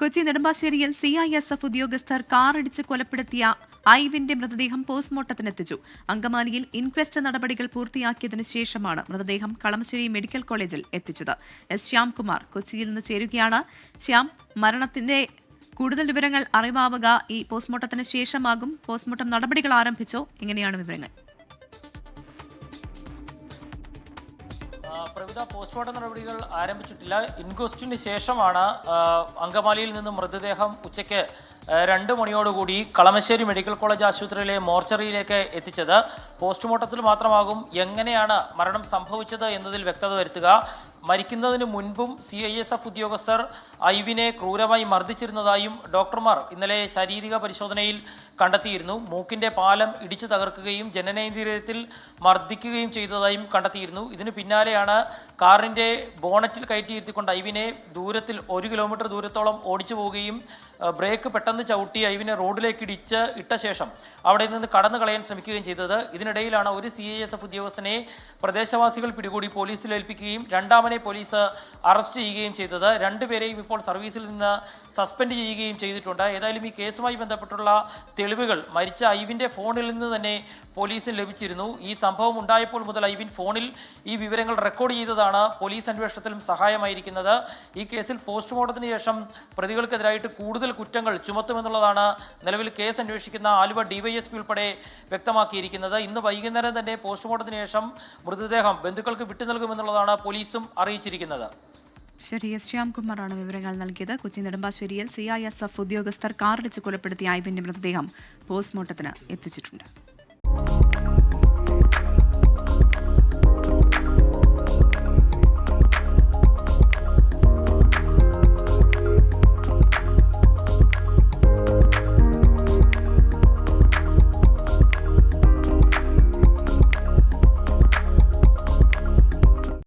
കൊച്ചി നെടുമ്പാശ്ശേരിയിൽ C I S F ഉദ്യോഗസ്ഥർ കാറിടിച്ച് കൊലപ്പെടുത്തിയ ഐവിന്റെ മൃതദേഹം പോസ്റ്റ്മോർട്ടത്തിനെത്തിച്ചു. അങ്കമാലിയിൽ ഇൻക്വസ്റ്റ് നടപടികൾ പൂർത്തിയാക്കിയതിനു ശേഷമാണ് മൃതദേഹം കളമശ്ശേരി മെഡിക്കൽ കോളേജിൽ എത്തിച്ചത്. എസ് ശ്യാംകുമാർ കൊച്ചിയിൽ നിന്ന് ചേരുകയാണ്. ശ്യാം മരണത്തിന്റെ കൂടുതൽ വിവരങ്ങൾ അറിവാവുക. ഈ പോസ്റ്റ്മോർട്ടത്തിന് ശേഷമാകും. പോസ്റ്റ്മോർട്ടം നടപടികൾ ആരംഭിച്ചോ? എങ്ങനെയാണ് വിവരങ്ങൾ. പ്രവിധ പോസ്റ്റ്മോർട്ടം നടപടികൾ ആരംഭിച്ചിട്ടില്ല. ഇൻക്വസ്റ്റിന് ശേഷമാണ് അങ്കമാലിയിൽ നിന്ന് മൃതദേഹം ഉച്ചയ്ക്ക് രണ്ട് മണിയോടുകൂടി കളമശ്ശേരി മെഡിക്കൽ കോളേജ് ആശുപത്രിയിലെ മോർച്ചറിയിലേക്ക് എത്തിച്ചത്. പോസ്റ്റ്മോർട്ടത്തിൽ മാത്രമാകും എങ്ങനെയാണ് മരണം സംഭവിച്ചത് എന്നതിൽ വ്യക്തത വരുത്തുക. മരിക്കുന്നതിന് മുൻപും സി ഐ എസ് എഫ് ഉദ്യോഗസ്ഥർ ഐവിനെ ക്രൂരമായി മർദ്ദിച്ചിരുന്നതായും ഡോക്ടർമാർ ഇന്നലെ ശാരീരിക പരിശോധനയിൽ കണ്ടെത്തിയിരുന്നു. മൂക്കിന്റെ പാലം ഇടിച്ചു തകർക്കുകയും ജനനേന്ദ്രിയത്തിൽ മർദ്ദിക്കുകയും ചെയ്തതായും കണ്ടെത്തിയിരുന്നു. ഇതിനു പിന്നാലെയാണ് കാറിന്റെ ബോണറ്റിൽ കയറ്റിയിരുത്തിക്കൊണ്ട് ഐവിനെ ദൂരത്തിൽ ഒരു കിലോമീറ്റർ ദൂരത്തോളം ഓടിച്ചു പോവുകയും ബ്രേക്ക് പെട്ടെന്ന് ചവിട്ടി ഐവിനെ റോഡിലേക്ക് ഇടിച്ച് ഇട്ട ശേഷം അവിടെ നിന്ന് കടന്നു കളയാൻ ശ്രമിക്കുകയും ചെയ്തത്. ഇതിനിടയിലാണ് ഒരു സി ഐ എസ് എഫ് ഉദ്യോഗസ്ഥനെ പ്രദേശവാസികൾ പിടികൂടി പോലീസിൽ ഏൽപ്പിക്കുകയും രണ്ടാമനെ പോലീസ് അറസ്റ്റ് ചെയ്യുകയും ചെയ്തത്. രണ്ടുപേരെയും ഇപ്പോൾ സർവീസിൽ നിന്ന് സസ്പെൻഡ് ചെയ്യുകയും ചെയ്തിട്ടുണ്ട്. ഏതായാലും ഈ കേസുമായി ബന്ധപ്പെട്ടുള്ള തെളിവുകൾ മരിച്ച ഐവിന്റെ ഫോണിൽ നിന്ന് തന്നെ പോലീസിന് ലഭിച്ചിരുന്നു. ഈ സംഭവം ഉണ്ടായപ്പോൾ മുതൽ ഐവിൻ ഫോണിൽ ഈ വിവരങ്ങൾ റെക്കോർഡ് ചെയ്തതാണ്. പോലീസ് അന്വേഷണത്തിലും സഹായമായിരിക്കുന്നത്. ഈ കേസിൽ പോസ്റ്റ്മോർട്ടത്തിന് ശേഷം പ്രതികൾക്കെതിരായിട്ട് കൂടുതൽ കുറ്റങ്ങൾ ചുമത്തുമെന്നുള്ളതാണ് നിലവിൽ കേസ് അന്വേഷിക്കുന്ന ആലുവ ഡിവൈഎസ്പി ഉൾപ്പെടെ വ്യക്തമാക്കിയിരിക്കുന്നത്. ഇന്ന് വൈകുന്നേരം തന്നെ പോസ്റ്റ്മോർട്ടത്തിന് ശേഷം മൃതദേഹം ബന്ധുക്കൾക്ക് വിട്ടു നൽകുമെന്നുള്ളതാണ് പോലീസും അറിയിച്ചിരിക്കുന്നത്. ശരി എസ് ശ്യാംകുമാറാണ് വിവരങ്ങൾ നൽകിയത്. കൊച്ചി നെടുമ്പാശ്ശേരിയിൽ സി ഐ എസ് എഫ് ഉദ്യോഗസ്ഥർ കാറിടിച്ച് കൊലപ്പെടുത്തിയ ഐബിന്റെ മൃതദേഹം പോസ്റ്റ്മോർട്ടത്തിന് എത്തിച്ചിട്ടുണ്ട്.